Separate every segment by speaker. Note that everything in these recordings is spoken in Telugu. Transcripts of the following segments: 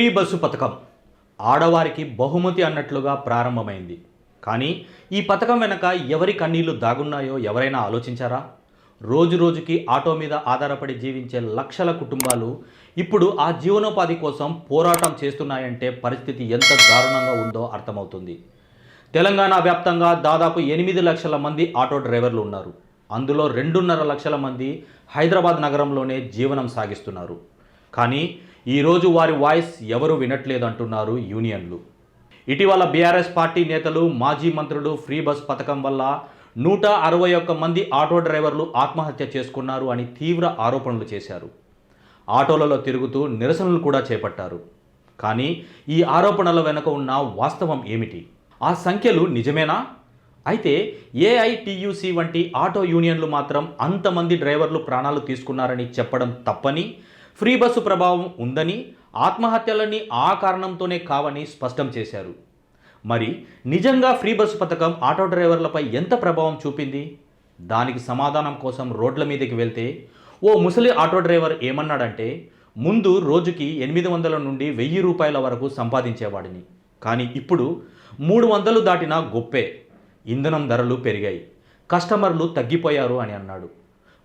Speaker 1: ఫ్రీ బస్సు పథకం. ఆడవారికి బహుమతి అన్నట్లుగా ప్రారంభమైంది. కానీ ఈ పథకం వెనక ఎవరి కన్నీళ్ళు దాగున్నాయో ఎవరైనా ఆలోచించారా? రోజు రోజుకి ఆటో మీద ఆధారపడి జీవించే లక్షల కుటుంబాలు ఇప్పుడు ఆ జీవనోపాధి కోసం పోరాటం చేస్తున్నాయంటే పరిస్థితి ఎంత దారుణంగా ఉందో అర్థమవుతుంది. తెలంగాణ వ్యాప్తంగా దాదాపు ఎనిమిది లక్షల మంది ఆటో డ్రైవర్లు ఉన్నారు. అందులో రెండున్నర లక్షల మంది హైదరాబాద్ నగరంలోనే జీవనం సాగిస్తున్నారు. కానీ ఈరోజు వారి వాయిస్ ఎవరు వినట్లేదు అంటున్నారు యూనియన్లు. ఇటీవల బీఆర్ఎస్ పార్టీ నేతలు మాజీ మంత్రులు ఫ్రీ బస్ పథకం వల్ల నూట అరవై ఒక్క మంది ఆటో డ్రైవర్లు ఆత్మహత్య చేసుకున్నారు అని తీవ్ర ఆరోపణలు చేశారు. ఆటోలలో తిరుగుతూ నిరసనలు కూడా చేపట్టారు. కానీ ఈ ఆరోపణల వెనుక ఉన్న వాస్తవం ఏమిటి? ఆ సంఖ్యలు నిజమేనా? అయితే ఏఐటియుసి వంటి ఆటో యూనియన్లు మాత్రం అంతమంది డ్రైవర్లు ప్రాణాలు తీసుకున్నారని చెప్పడం తప్పని ఫ్రీ బస్సు ప్రభావం ఉందని ఆత్మహత్యలని ఆ కారణంతోనే కావని స్పష్టం చేశారు. మరి నిజంగా ఫ్రీ బస్సు పథకం ఆటో డ్రైవర్లపై ఎంత ప్రభావం చూపింది? దానికి సమాధానం కోసం రోడ్ల మీదకి వెళ్తే ఓ ముసలి ఆటో డ్రైవర్ ఏమన్నాడంటే ముందు రోజుకి ఎనిమిది వందల నుండి వెయ్యి రూపాయల వరకు సంపాదించేవాడిని. కానీ ఇప్పుడు మూడు వందలు దాటిన గొప్పే. ఇంధనం ధరలు పెరిగాయి. కస్టమర్లు తగ్గిపోయారు అని అన్నాడు.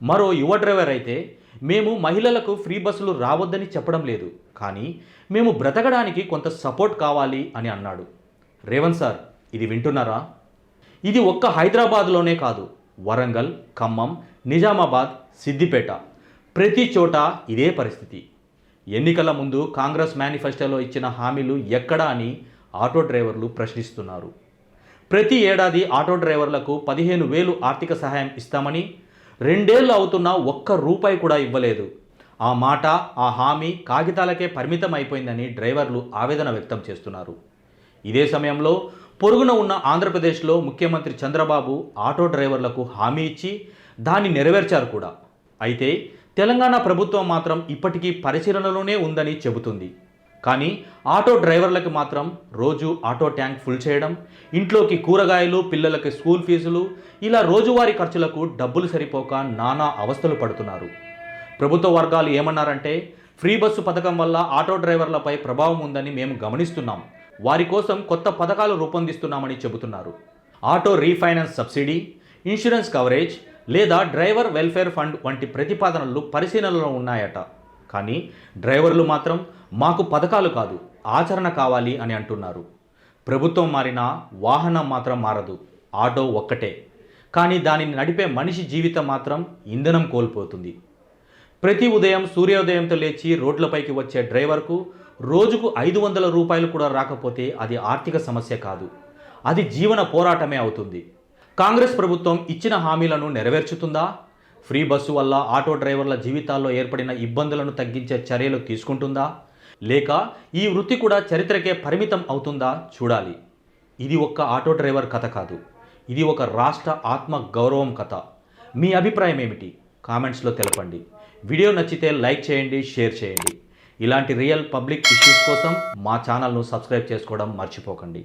Speaker 1: మరో యువ డ్రైవర్ అయితే మేము మహిళలకు ఫ్రీ బస్సులు రావద్దని చెప్పడం లేదు. కానీ మేము బ్రతకడానికి కొంత సపోర్ట్ కావాలి అని అన్నాడు. రేవంత్ సార్ ఇది వింటున్నారా? ఇది ఒక్క హైదరాబాద్లోనే కాదు. వరంగల్ ఖమ్మం నిజామాబాద్ సిద్దిపేట. ప్రతి చోట ఇదే పరిస్థితి. ఎన్నికల ముందు కాంగ్రెస్ మేనిఫెస్టోలో ఇచ్చిన హామీలు ఎక్కడా అని ఆటో డ్రైవర్లు ప్రశ్నిస్తున్నారు. ప్రతి ఏడాది ఆటో డ్రైవర్లకు పదిహేను వేలు ఆర్థిక సహాయం ఇస్తామని రెండేళ్ళు అవుతున్నా ఒక్క రూపాయి కూడా ఇవ్వలేదు. ఆ మాట ఆ హామీ కాగితాలకే పరిమితం అయిపోయిందని డ్రైవర్లు ఆవేదన వ్యక్తం చేస్తున్నారు. ఇదే సమయంలో పొరుగున ఉన్న ఆంధ్రప్రదేశ్లో ముఖ్యమంత్రి చంద్రబాబు ఆటో డ్రైవర్లకు హామీ ఇచ్చి దాన్ని నెరవేర్చారు కూడా. అయితే తెలంగాణ ప్రభుత్వం మాత్రం ఇప్పటికీ పరిశీలనలోనే ఉందని చెబుతుంది. కానీ ఆటో డ్రైవర్లకు మాత్రం రోజు ఆటో ట్యాంక్ ఫుల్ చేయడం ఇంట్లోకి కూరగాయలు పిల్లలకి స్కూల్ ఫీజులు ఇలా రోజువారీ ఖర్చులకు డబ్బులు సరిపోక నానా అవస్థలు పడుతున్నారు. ప్రభుత్వ వర్గాలు ఏమన్నారంటే ఫ్రీ బస్సు పథకం వల్ల ఆటో డ్రైవర్లపై ప్రభావం ఉందని మేము గమనిస్తున్నాం. వారి కోసం కొత్త పథకాలు రూపొందిస్తున్నామని చెబుతున్నారు. Auto refinance subsidy insurance coverage లేదా డ్రైవర్ వెల్ఫేర్ ఫండ్ వంటి ప్రతిపాదనలు పరిశీలనలో ఉన్నాయట. కానీ డ్రైవర్లు మాత్రం మాకు పథకాలు కాదు ఆచరణ కావాలి అని అంటున్నారు. ప్రభుత్వం మారినా వాహనం మాత్రం మారదు ఆటో ఒక్కటే. కానీ దానిని నడిపే మనిషి జీవితం మాత్రం ఇంధనం కోల్పోతుంది. ప్రతి ఉదయం సూర్యోదయంతో లేచి రోడ్లపైకి వచ్చే డ్రైవర్కు రోజుకు ఐదు వందల రూపాయలు కూడా రాకపోతే అది ఆర్థిక సమస్య కాదు అది జీవన పోరాటమే అవుతుంది. కాంగ్రెస్ ప్రభుత్వం ఇచ్చిన హామీలను నెరవేర్చుతుందా? ఫ్రీ బస్సు వల్ల ఆటో డ్రైవర్ల జీవితాల్లో ఏర్పడిన ఇబ్బందులను తగ్గించే చర్యలు తీసుకుంటుందా? లేక ఈ వృత్తి కూడా చరిత్రకే పరిమితం అవుతుందా? చూడాలి. ఇది ఒక్క ఆటో డ్రైవర్ కథ కాదు. ఇది ఒక రాష్ట్ర ఆత్మ గౌరవం కథ. మీ అభిప్రాయం ఏమిటి? కామెంట్స్లో తెలపండి. వీడియో నచ్చితే లైక్ చేయండి షేర్ చేయండి. ఇలాంటి రియల్ పబ్లిక్ ఇష్యూస్ కోసం మా ఛానల్ను సబ్స్క్రైబ్ చేసుకోవడం మర్చిపోకండి.